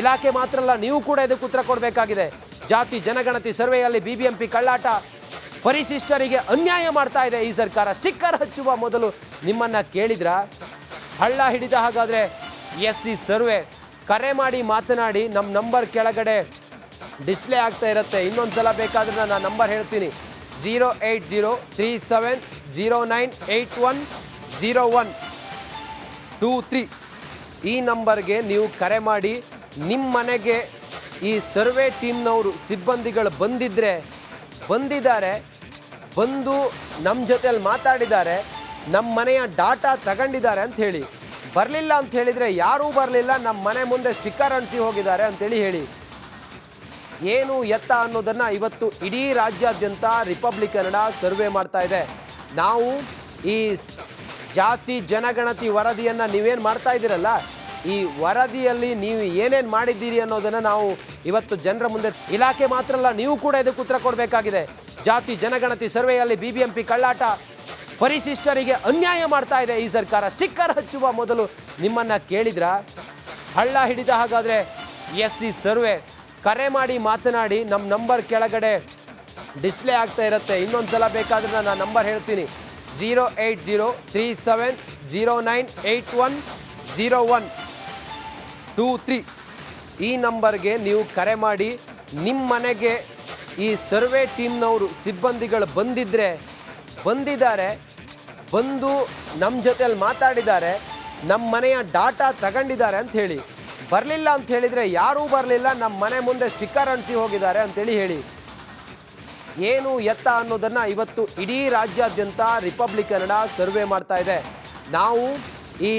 ಇಲಾಖೆ ಮಾತ್ರ ಅಲ್ಲ ನೀವು ಕೂಡ ಇದಕ್ಕೆ ಉತ್ತರ ಕೊಡಬೇಕಾಗಿದೆ. ಜಾತಿ, ಜನಗಣತಿ ಸರ್ವೆಯಲ್ಲಿ ಬಿಬಿಎಂಪಿ ಕಳ್ಳಾಟ ಪರಿಶಿಷ್ಟರಿಗೆ ಅನ್ಯಾಯ ಮಾಡ್ತಾ ಇದೆ ಈ ಸರ್ಕಾರ. ಸ್ಟಿಕ್ಕರ್ ಹಚ್ಚುವ ಮೊದಲು ನಿಮ್ಮನ್ನ ಕೇಳಿದ್ರ? ಹಳ್ಳ ಹಿಡಿದ ಹಾಗಾದ್ರೆ ಎಸ್ ಸಿ ಸರ್ವೆ. ಕರೆ ಮಾಡಿ ಮಾತನಾಡಿ ನಮ್ಮ ನಂಬರ್ ಕೆಳಗಡೆ ಡಿಸ್ಪ್ಲೇ ಆಗ್ತಾ ಇರುತ್ತೆ. ಇನ್ನೊಂದು ಸಲ ಬೇಕಾದ್ರೆ ನಾನು ನಂಬರ್ ಹೇಳ್ತೀನಿ. Zero eight zero three seven zero nine eight one zero one two three. ಈ ನಂಬರ್ಗೆ ನೀವು ಕರೆ ಮಾಡಿ ನಿಮ್ಮ ಮನೆಗೆ ಈ ಸರ್ವೆ ಟೀಮ್ನವರು ಸಿಬ್ಬಂದಿಗಳು ಬಂದಿದ್ದರೆ ಬಂದಿದ್ದಾರೆ, ಬಂದು ನಮ್ಮ ಜೊತೆಯಲ್ಲಿ ಮಾತಾಡಿದ್ದಾರೆ ನಮ್ಮ ಮನೆಯ ಡಾಟಾ ತಗೊಂಡಿದ್ದಾರೆ ಅಂತ ಹೇಳಿ. ಬರಲಿಲ್ಲ ಅಂತ ಹೇಳಿದರೆ ಯಾರೂ ಬರಲಿಲ್ಲ ನಮ್ಮ ಮನೆ ಮುಂದೆ ಸ್ಟಿಕ್ಕರ್ ಅಂಟಿಸಿ ಹೋಗಿದ್ದಾರೆ ಅಂತೇಳಿ ಹೇಳಿ. ಏನು ಎತ್ತ ಅನ್ನೋದನ್ನು ಇವತ್ತು ಇಡೀ ರಾಜ್ಯಾದ್ಯಂತ ರಿಪಬ್ಲಿಕ್ ಕನ್ನಡ ಸರ್ವೆ ಮಾಡ್ತಾ ಇದೆ. ನಾವು ಈ ಜಾತಿ, ಜನಗಣತಿ ವರದಿಯನ್ನು ನೀವೇನು ಮಾಡ್ತಾ ಇದ್ದೀರಲ್ಲ ಈ ವರದಿಯಲ್ಲಿ ನೀವು ಏನೇನು ಮಾಡಿದ್ದೀರಿ ಅನ್ನೋದನ್ನು ನಾವು ಇವತ್ತು ಜನರ ಮುಂದೆ ಇಲಾಖೆ ಮಾತ್ರ ಅಲ್ಲ, ನೀವು ಕೂಡ ಇದಕ್ಕೆ ಉತ್ತರ ಕೊಡಬೇಕಾಗಿದೆ. ಜಾತಿ, ಜನಗಣತಿ ಸರ್ವೆಯಲ್ಲಿ ಬಿಬಿಎಂಪಿ ಕಳ್ಳಾಟ. ಪರಿಶಿಷ್ಟರಿಗೆ ಅನ್ಯಾಯ ಮಾಡ್ತಾ ಇದೆ ಈ ಸರ್ಕಾರ. ಸ್ಟಿಕ್ಕರ್ ಹಚ್ಚುವ ಮೊದಲು ನಿಮ್ಮನ್ನು ಕೇಳಿದ್ರ? ಹಳ್ಳ ಹಿಡಿದ ಹಾಗಾದರೆ ಎಸ್ ಸಿ ಸರ್ವೆ. ಕರೆ ಮಾಡಿ ಮಾತನಾಡಿ ನಮ್ಮ ನಂಬರ್ ಕೆಳಗಡೆ ಡಿಸ್ಪ್ಲೇ ಆಗ್ತಾ ಇರುತ್ತೆ. ಇನ್ನೊಂದ್ಸಲ ಬೇಕಾದ್ರೆ ನಾನು ನಂಬರ್ ಹೇಳ್ತೀನಿ. Zero eight zero three seven zero nine eight one zero one. Two three. ಈ ನಂಬರ್ಗೆ ನೀವು ಕರೆ ಮಾಡಿ ನಿಮ್ಮ ಮನೆಗೆ ಈ ಸರ್ವೆ ಟೀಮ್ನವರು ಸಿಬ್ಬಂದಿಗಳು ಬಂದಿದ್ದರೆ ಬಂದಿದ್ದಾರೆ, ಬಂದು ನಮ್ಮ ಜೊತೆಯಲ್ಲಿ ಮಾತಾಡಿದ್ದಾರೆ ನಮ್ಮ ಮನೆಯ ಡಾಟಾ ತಗೊಂಡಿದ್ದಾರೆ ಅಂತ ಹೇಳಿ. ಬರಲಿಲ್ಲ ಅಂತ ಹೇಳಿದರೆ ಯಾರೂ ಬರಲಿಲ್ಲ ನಮ್ಮ ಮನೆ ಮುಂದೆ ಸ್ಟಿಕ್ಕರ್ ಅಂಟಿಸಿ ಹೋಗಿದ್ದಾರೆ ಅಂತೇಳಿ ಹೇಳಿ. ಏನು ಎತ್ತ ಅನ್ನೋದನ್ನು ಇವತ್ತು ಇಡೀ ರಾಜ್ಯಾದ್ಯಂತ ರಿಪಬ್ಲಿಕ್ ಕನ್ನಡ ಸರ್ವೆ ಮಾಡ್ತಾ ಇದೆ. ನಾವು ಈ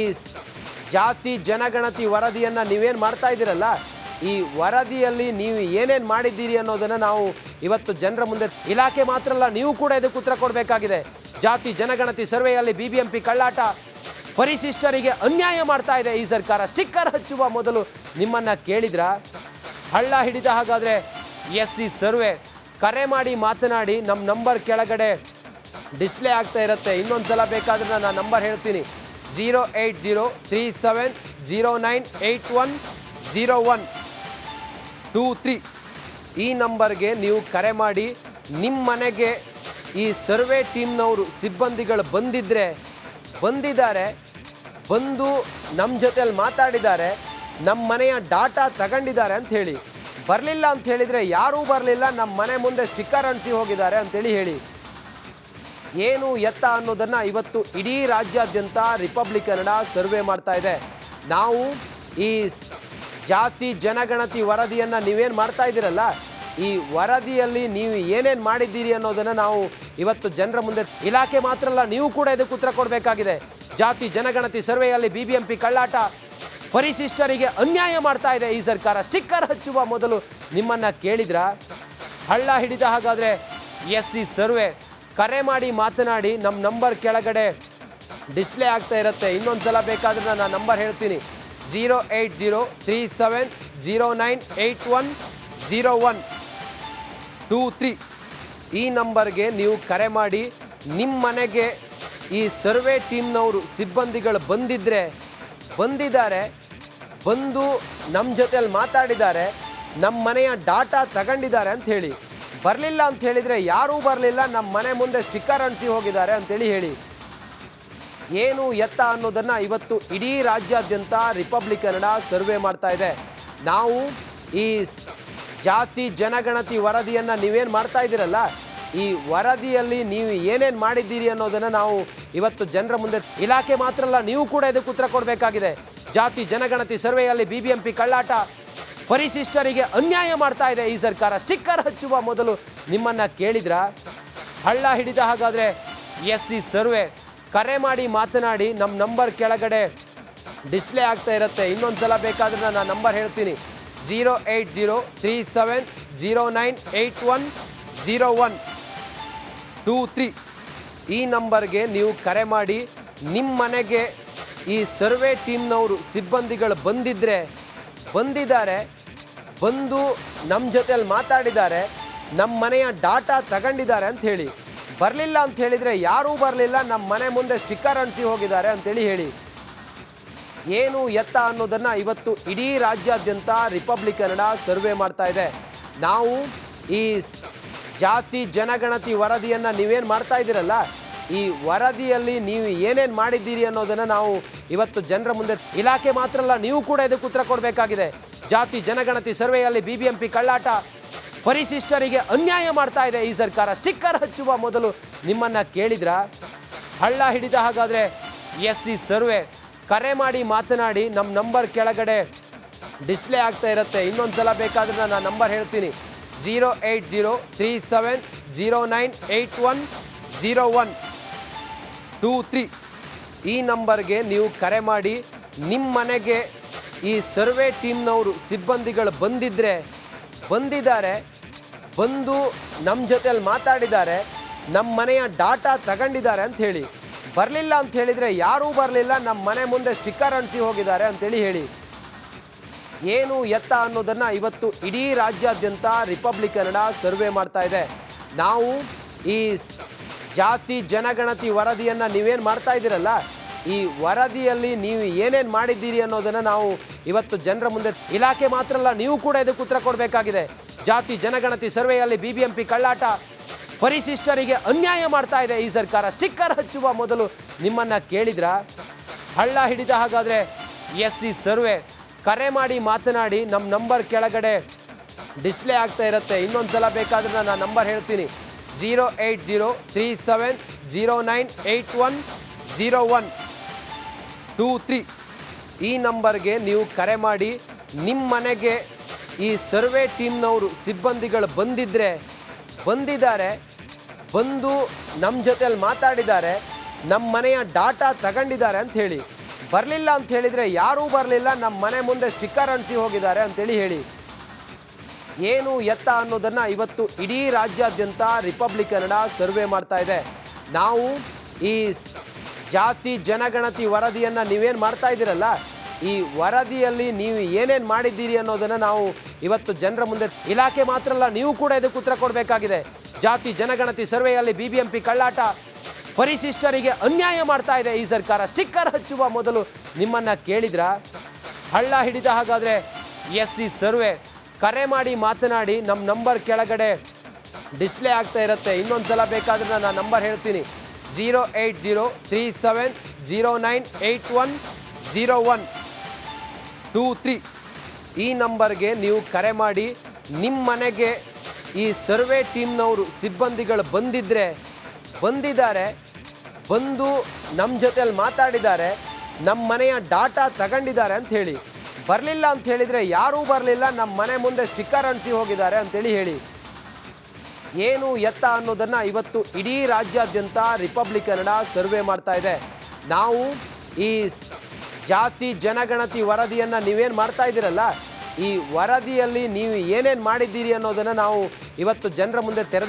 ಜಾತಿ, ಜನಗಣತಿ ವರದಿಯನ್ನು ನೀವೇನು ಮಾಡ್ತಾ ಇದ್ದೀರಲ್ಲ, ಈ ವರದಿಯಲ್ಲಿ ನೀವು ಏನೇನು ಮಾಡಿದ್ದೀರಿ ಅನ್ನೋದನ್ನು ನಾವು ಇವತ್ತು ಜನರ ಮುಂದೆ ಇಲಾಖೆ ಮಾತ್ರ ಅಲ್ಲ, ನೀವು ಕೂಡ ಇದಕ್ಕೆ ಉತ್ತರ ಕೊಡಬೇಕಾಗಿದೆ. ಜಾತಿ, ಜನಗಣತಿ ಸರ್ವೆಯಲ್ಲಿ ಬಿ ಬಿ ಎಂ ಪಿ ಕಳ್ಳಾಟ ಪರಿಶಿಷ್ಟರಿಗೆ ಅನ್ಯಾಯ ಮಾಡ್ತಾ ಇದೆ ಈ ಸರ್ಕಾರ. ಸ್ಟಿಕ್ಕರ್ ಹಚ್ಚುವ ಮೊದಲು ನಿಮ್ಮನ್ನು ಕೇಳಿದ್ರ? ಹಳ್ಳ ಹಿಡಿದ ಹಾಗಾದರೆ ಎಸ್ ಸಿ ಸರ್ವೆ. ಕರೆ ಮಾಡಿ ಮಾತನಾಡಿ ನಮ್ಮ ನಂಬರ್ ಕೆಳಗಡೆ ಡಿಸ್ಪ್ಲೇ ಆಗ್ತಾ ಇರುತ್ತೆ. ಇನ್ನೊಂದು ಸಲ ಬೇಕಾದ್ರೆ ನಾನು ನಂಬರ್ ಹೇಳ್ತೀನಿ. Zero eight zero three seven zero nine eight one zero one two three ಈ ನಂಬರ್ಗೆ ನೀವು ಕರೆ ಮಾಡಿ ನಿಮ್ಮ ಮನೆಗೆ ಈ ಸರ್ವೆ ಟೀಮ್ನವರು ಸಿಬ್ಬಂದಿಗಳು ಬಂದಿದ್ದರೆ ಬಂದಿದ್ದಾರೆ, ಬಂದು ನಮ್ಮ ಜೊತೆಯಲ್ಲಿ ಮಾತಾಡಿದ್ದಾರೆ ನಮ್ಮ ಮನೆಯ ಡಾಟಾ ತಗೊಂಡಿದ್ದಾರೆ ಅಂತ ಹೇಳಿ. ಬರಲಿಲ್ಲ ಅಂತ ಹೇಳಿದರೆ ಯಾರೂ ಬರಲಿಲ್ಲ ನಮ್ಮ ಮನೆ ಮುಂದೆ ಸ್ಟಿಕ್ಕರ್ ಅಂಟಿಸಿ ಹೋಗಿದ್ದಾರೆ ಅಂತೇಳಿ ಹೇಳಿ. ಏನು ಎತ್ತ ಅನ್ನೋದನ್ನು ಇವತ್ತು ಇಡೀ ರಾಜ್ಯಾದ್ಯಂತ ರಿಪಬ್ಲಿಕ್ ಕನ್ನಡ ಸರ್ವೆ ಮಾಡ್ತಾ ಇದೆ. ನಾವು ಈ ಜಾತಿ ಜನಗಣತಿ ವರದಿಯನ್ನು ನೀವೇನು ಮಾಡ್ತಾ ಇದ್ದೀರಲ್ಲ, ಈ ವರದಿಯಲ್ಲಿ ನೀವು ಏನೇನು ಮಾಡಿದ್ದೀರಿ ಅನ್ನೋದನ್ನು ನಾವು ಇವತ್ತು ಜನರ ಮುಂದೆ ಇಲಾಖೆ ಮಾತ್ರ ಅಲ್ಲ, ನೀವು ಕೂಡ ಇದಕ್ಕೆ ಉತ್ತರ ಕೊಡಬೇಕಾಗಿದೆ. ಜಾತಿ ಜನಗಣತಿ ಸರ್ವೆಯಲ್ಲಿ ಬಿಬಿಎಂಪಿ ಕಳ್ಳಾಟ ಪರಿಶಿಷ್ಟರಿಗೆ ಅನ್ಯಾಯ ಮಾಡ್ತಾ ಇದೆ ಈ ಸರ್ಕಾರ. ಸ್ಟಿಕ್ಕರ್ ಹಚ್ಚುವ ಮೊದಲು ನಿಮ್ಮನ್ನು ಕೇಳಿದ್ರ? ಹಳ್ಳ ಹಿಡಿದ ಹಾಗಾದರೆ ಎಸ್ ಸಿ ಸರ್ವೆ ಕರೆ ಮಾಡಿ ಮಾತನಾಡಿ ನಮ್ಮ ನಂಬರ್ ಕೆಳಗಡೆ ಡಿಸ್ಪ್ಲೇ ಆಗ್ತಾ ಇರುತ್ತೆ. ಇನ್ನೊಂದ್ಸಲ ಬೇಕಾದರೆ ನಾನು ನಂಬರ್ ಹೇಳ್ತೀನಿ. Zero eight zero three seven zero nine eight one zero one two three ಈ ನಂಬರ್ಗೆ ನೀವು ಕರೆ ಮಾಡಿ ನಿಮ್ಮ ಮನೆಗೆ ಈ ಸರ್ವೆ ಟೀಮ್ನವರು ಸಿಬ್ಬಂದಿಗಳು ಬಂದಿದ್ದರೆ ಬಂದಿದ್ದಾರೆ, ಬಂದು ನಮ್ಮ ಜೊತೆಯಲ್ಲಿ ಮಾತಾಡಿದ್ದಾರೆ ನಮ್ಮ ಮನೆಯ ಡಾಟಾ ತಗೊಂಡಿದ್ದಾರೆ ಅಂತ ಹೇಳಿ. ಬರಲಿಲ್ಲ ಅಂತ ಹೇಳಿದರೆ ಯಾರೂ ಬರಲಿಲ್ಲ ನಮ್ಮ ಮನೆ ಮುಂದೆ ಸ್ಟಿಕ್ಕರ್ ಅಂಟಿಸಿ ಹೋಗಿದ್ದಾರೆ ಅಂತೇಳಿ ಹೇಳಿ. ಏನು ಎತ್ತ ಅನ್ನೋದನ್ನು ಇವತ್ತು ಇಡೀ ರಾಜ್ಯಾದ್ಯಂತ ರಿಪಬ್ಲಿಕ್ ಕನ್ನಡ ಸರ್ವೆ ಮಾಡ್ತಾ ಇದೆ. ನಾವು ಈ ಜಾತಿ ಜನಗಣತಿ ವರದಿಯನ್ನು ನೀವೇನು ಮಾಡ್ತಾ ಇದ್ದೀರಲ್ಲ, ಈ ವರದಿಯಲ್ಲಿ ನೀವು ಏನೇನು ಮಾಡಿದ್ದೀರಿ ಅನ್ನೋದನ್ನು ನಾವು ಇವತ್ತು ಜನರ ಮುಂದೆ ಇಲಾಖೆ ಮಾತ್ರ ಅಲ್ಲ, ನೀವು ಕೂಡ ಇದಕ್ಕೆ ಉತ್ತರ ಕೊಡಬೇಕಾಗಿದೆ. ಜಾತಿ ಜನಗಣತಿ ಸರ್ವೆಯಲ್ಲಿ ಬಿಬಿಎಂಪಿ ಕಳ್ಳಾಟ ಪರಿಶಿಷ್ಟರಿಗೆ ಅನ್ಯಾಯ ಮಾಡ್ತಾ ಇದೆ ಈ ಸರ್ಕಾರ. ಸ್ಟಿಕ್ಕರ್ ಹಚ್ಚುವ ಮೊದಲು ನಿಮ್ಮನ್ನ ಕೇಳಿದ್ರ? ಹಳ್ಳ ಹಿಡಿದ ಹಾಗಾದ್ರೆ ಎಸ್ ಸಿ ಸರ್ವೆ. ಕರೆ ಮಾಡಿ ಮಾತನಾಡಿ ನಮ್ಮ ನಂಬರ್ ಕೆಳಗಡೆ ಡಿಸ್ಪ್ಲೇ ಆಗ್ತಾ ಇರುತ್ತೆ. ಇನ್ನೊಂದ್ಸಲ ಬೇಕಾದ್ರೆ ನಾನು ನಂಬರ್ ಹೇಳ್ತೀನಿ. Zero eight zero three seven zero nine eight one zero one two three. ಈ ನಂಬರ್ಗೆ ನೀವು ಕರೆ ಮಾಡಿ ನಿಮ್ಮ ಮನೆಗೆ ಈ ಸರ್ವೆ ಟೀಮ್ನವರು ಸಿಬ್ಬಂದಿಗಳು ಬಂದಿದ್ದರೆ ಬಂದಿದ್ದಾರೆ ಬಂದು ನಮ್ಮ ಜೊತೆಯಲ್ಲಿ ಮಾತಾಡಿದ್ದಾರೆ ನಮ್ಮ ಮನೆಯ ಡಾಟಾ ತಗೊಂಡಿದ್ದಾರೆ ಅಂತ ಹೇಳಿ. ಬರಲಿಲ್ಲ ಅಂತ ಹೇಳಿದರೆ ಯಾರೂ ಬರಲಿಲ್ಲ ನಮ್ಮ ಮನೆ ಮುಂದೆ ಸ್ಟಿಕ್ಕರ್ ಅಂಟಿಸಿ ಹೋಗಿದ್ದಾರೆ ಅಂತೇಳಿ ಹೇಳಿ. ಏನು ಎತ್ತ ಅನ್ನೋದನ್ನು ಇವತ್ತು ಇಡೀ ರಾಜ್ಯಾದ್ಯಂತ ರಿಪಬ್ಲಿಕ್ ಕನ್ನಡ ಸರ್ವೆ ಮಾಡ್ತಾ ಇದೆ. ನಾವು ಈ ಜಾತಿ ಜನಗಣತಿ ವರದಿಯನ್ನು ನೀವೇನು ಮಾಡ್ತಾ ಇದ್ದೀರಲ್ಲ, ಈ ವರದಿಯಲ್ಲಿ ನೀವು ಏನೇನು ಮಾಡಿದ್ದೀರಿ ಅನ್ನೋದನ್ನು ನಾವು ಇವತ್ತು ಜನರ ಮುಂದೆ ಇಲಾಖೆ ಮಾತ್ರ ಅಲ್ಲ, ನೀವು ಕೂಡ ಇದಕ್ಕೆ ಉತ್ತರ ಕೊಡಬೇಕಾಗಿದೆ. ಜಾತಿ ಜನಗಣತಿ ಸರ್ವೆಯಲ್ಲಿ ಬಿಬಿಎಂಪಿ ಕಳ್ಳಾಟ. ಪರಿಶಿಷ್ಟರಿಗೆ ಅನ್ಯಾಯ ಮಾಡ್ತಾ ಇದೆ ಈ ಸರ್ಕಾರ. ಸ್ಟಿಕ್ಕರ್ ಹಚ್ಚುವ ಮೊದಲು ನಿಮ್ಮನ್ನ ಕೇಳಿದ್ರ? ಹಳ್ಳ ಹಿಡಿದ ಹಾಗಾದ್ರೆ ಎಸ್ ಸಿ ಸರ್ವೆ. ಕರೆ ಮಾಡಿ ಮಾತನಾಡಿ ನಮ್ಮ ನಂಬರ್ ಕೆಳಗಡೆ ಡಿಸ್ಪ್ಲೇ ಆಗ್ತಾ ಇರುತ್ತೆ. ಇನ್ನೊಂದ್ಸಲ ಬೇಕಾದ್ರೆ ನಾನು ನಂಬರ್ ಹೇಳ್ತೀನಿ. Zero eight zero three seven zero nine eight one zero one two three. ಈ ನಂಬರ್ಗೆ ನೀವು ಕರೆ ಮಾಡಿ ನಿಮ್ಮ ಮನೆಗೆ ಈ ಸರ್ವೆ ಟೀಮ್ನವರು ಸಿಬ್ಬಂದಿಗಳು ಬಂದಿದ್ದರೆ ಬಂದಿದ್ದಾರೆ, ಬಂದು ನಮ್ಮ ಜೊತೆಯಲ್ಲಿ ಮಾತಾಡಿದ್ದಾರೆ ನಮ್ಮ ಮನೆಯ ಡಾಟಾ ತಗೊಂಡಿದ್ದಾರೆ ಅಂತ ಹೇಳಿ. ಬರಲಿಲ್ಲ ಅಂತ ಹೇಳಿದರೆ ಯಾರೂ ಬರಲಿಲ್ಲ ನಮ್ಮ ಮನೆ ಮುಂದೆ ಸ್ಟಿಕ್ಕರ್ ಅಂಟಿಸಿ ಹೋಗಿದ್ದಾರೆ ಅಂತೇಳಿ ಹೇಳಿ. ಏನು ಎತ್ತ ಅನ್ನೋದನ್ನು ಇವತ್ತು ಇಡೀ ರಾಜ್ಯಾದ್ಯಂತ ರಿಪಬ್ಲಿಕ್ ಕನ್ನಡ ಸರ್ವೆ ಮಾಡ್ತಾ ಇದೆ. ನಾವು ಈ ಜಾತಿ, ಜನಗಣತಿ ವರದಿಯನ್ನು ನೀವೇನು ಮಾಡ್ತಾ ಇದ್ದೀರಲ್ಲ ಈ ವರದಿಯಲ್ಲಿ ನೀವು ಏನೇನು ಮಾಡಿದ್ದೀರಿ ಅನ್ನೋದನ್ನು ನಾವು ಇವತ್ತು ಜನರ ಮುಂದೆ ಇಲಾಖೆ ಮಾತ್ರ ಅಲ್ಲ, ನೀವು ಕೂಡ ಇದಕ್ಕೆ ಉತ್ತರ ಕೊಡಬೇಕಾಗಿದೆ. ಜಾತಿ, ಜನಗಣತಿ ಸರ್ವೆಯಲ್ಲಿ ಬಿ ಬಿ ಕಳ್ಳಾಟ. ಪರಿಶಿಷ್ಟರಿಗೆ ಅನ್ಯಾಯ ಮಾಡ್ತಾ ಇದೆ ಈ ಸರ್ಕಾರ. ಸ್ಟಿಕ್ಕರ್ ಹಚ್ಚುವ ಮೊದಲು ನಿಮ್ಮನ್ನು ಕೇಳಿದ್ರ? ಹಳ್ಳ ಹಿಡಿದ ಹಾಗಾದರೆ ಎಸ್ ಸಿ ಸರ್ವೆ. ಕರೆ ಮಾಡಿ ಮಾತನಾಡಿ ನಮ್ಮ ನಂಬರ್ ಕೆಳಗಡೆ ಡಿಸ್ಪ್ಲೇ ಆಗ್ತಾ ಇರುತ್ತೆ. ಇನ್ನೊಂದು ಸಲ ಬೇಕಾದ್ರೆ ನಾನು ನಂಬರ್ ಹೇಳ್ತೀನಿ. Zero eight zero three seven zero nine eight one zero one. Two three. ಈ ನಂಬರ್ಗೆ ನೀವು ಕರೆ ಮಾಡಿ ನಿಮ್ಮ ಮನೆಗೆ ಈ ಸರ್ವೆ ಟೀಮ್ನವರು ಸಿಬ್ಬಂದಿಗಳು ಬಂದಿದ್ದರೆ ಬಂದಿದ್ದಾರೆ, ಬಂದು ನಮ್ಮ ಜೊತೆಯಲ್ಲಿ ಮಾತಾಡಿದ್ದಾರೆ ನಮ್ಮ ಮನೆಯ ಡಾಟಾ ತಗೊಂಡಿದ್ದಾರೆ ಅಂತ ಹೇಳಿ. ಬರಲಿಲ್ಲ ಅಂತ ಹೇಳಿದರೆ ಯಾರೂ ಬರಲಿಲ್ಲ ನಮ್ಮ ಮನೆ ಮುಂದೆ ಸ್ಟಿಕ್ಕರ್ ಅಂಟಿಸಿ ಹೋಗಿದ್ದಾರೆ ಅಂತೇಳಿ ಹೇಳಿ. ಏನು ಎತ್ತ ಅನ್ನೋದನ್ನು ಇವತ್ತು ಇಡೀ ರಾಜ್ಯಾದ್ಯಂತ ರಿಪಬ್ಲಿಕ್ ಕನ್ನಡ ಸರ್ವೆ ಮಾಡ್ತಾ ಇದೆ. ನಾವು ಈ ಜಾತಿ, ಜನಗಣತಿ ವರದಿಯನ್ನು ನೀವೇನು ಮಾಡ್ತಾ ಇದ್ದೀರಲ್ಲ, ಈ ವರದಿಯಲ್ಲಿ ನೀವು ಏನೇನು ಮಾಡಿದ್ದೀರಿ ಅನ್ನೋದನ್ನು ನಾವು ಇವತ್ತು ಜನರ ಮುಂದೆ ಇಲಾಖೆ ಮಾತ್ರ ಅಲ್ಲ, ನೀವು ಕೂಡ ಇದಕ್ಕೆ ಉತ್ತರ ಕೊಡಬೇಕಾಗಿದೆ. ಜಾತಿ, ಜನಗಣತಿ ಸರ್ವೆಯಲ್ಲಿ ಬಿ ಬಿ ಎಂ ಪಿ ಕಳ್ಳಾಟ ಪರಿಶಿಷ್ಟರಿಗೆ ಅನ್ಯಾಯ ಮಾಡ್ತಾ ಇದೆ ಈ ಸರ್ಕಾರ. ಸ್ಟಿಕ್ಕರ್ ಹಚ್ಚುವ ಮೊದಲು ನಿಮ್ಮನ್ನು ಕೇಳಿದ್ರ? ಹಳ್ಳ ಹಿಡಿದ ಹಾಗಾದರೆ ಎಸ್ ಸಿ ಸರ್ವೆ, ಕರೆ ಮಾಡಿ ಮಾತನಾಡಿ ನಮ್ಮ ನಂಬರ್ ಕೆಳಗಡೆ ಡಿಸ್ಪ್ಲೇ ಆಗ್ತಾ ಇರುತ್ತೆ. ಇನ್ನೊಂದು ಸಲ ಬೇಕಾದ್ರೆ ನಾನು ನಂಬರ್ ಹೇಳ್ತೀನಿ. Zero eight zero three seven zero nine eight one zero one two three ಈ ನಂಬರ್ಗೆ ನೀವು ಕರೆ ಮಾಡಿ ನಿಮ್ಮ ಮನೆಗೆ ಈ ಸರ್ವೆ ಟೀಮ್ನವರು ಸಿಬ್ಬಂದಿಗಳು ಬಂದಿದ್ದರೆ ಬಂದಿದ್ದಾರೆ, ಬಂದು ನಮ್ಮ ಜೊತೆಯಲ್ಲಿ ಮಾತಾಡಿದ್ದಾರೆ ನಮ್ಮ ಮನೆಯ ಡಾಟಾ ತಗೊಂಡಿದ್ದಾರೆ ಅಂತ ಹೇಳಿ. ಬರಲಿಲ್ಲ ಅಂತ ಹೇಳಿದರೆ ಯಾರೂ ಬರಲಿಲ್ಲ ನಮ್ಮ ಮನೆ ಮುಂದೆ ಸ್ಟಿಕ್ಕರ್ ಅಂಟಿಸಿ ಹೋಗಿದ್ದಾರೆ ಅಂತೇಳಿ ಹೇಳಿ. ಏನು ಎತ್ತ ಅನ್ನೋದನ್ನು ಇವತ್ತು ಇಡೀ ರಾಜ್ಯಾದ್ಯಂತ ರಿಪಬ್ಲಿಕ್ ಕನ್ನಡ ಸರ್ವೆ ಮಾಡ್ತಾ ಇದೆ. ನಾವು ಈ ಜಾತಿ ಜನಗಣತಿ ವರದಿಯನ್ನು ನೀವೇನು ಮಾಡ್ತಾ ಇದ್ದೀರಲ್ಲ, ಈ ವರದಿಯಲ್ಲಿ ನೀವು ಏನೇನು ಮಾಡಿದ್ದೀರಿ ಅನ್ನೋದನ್ನು ನಾವು ಇವತ್ತು ಜನರ ಮುಂದೆ ತೆರೆದಿ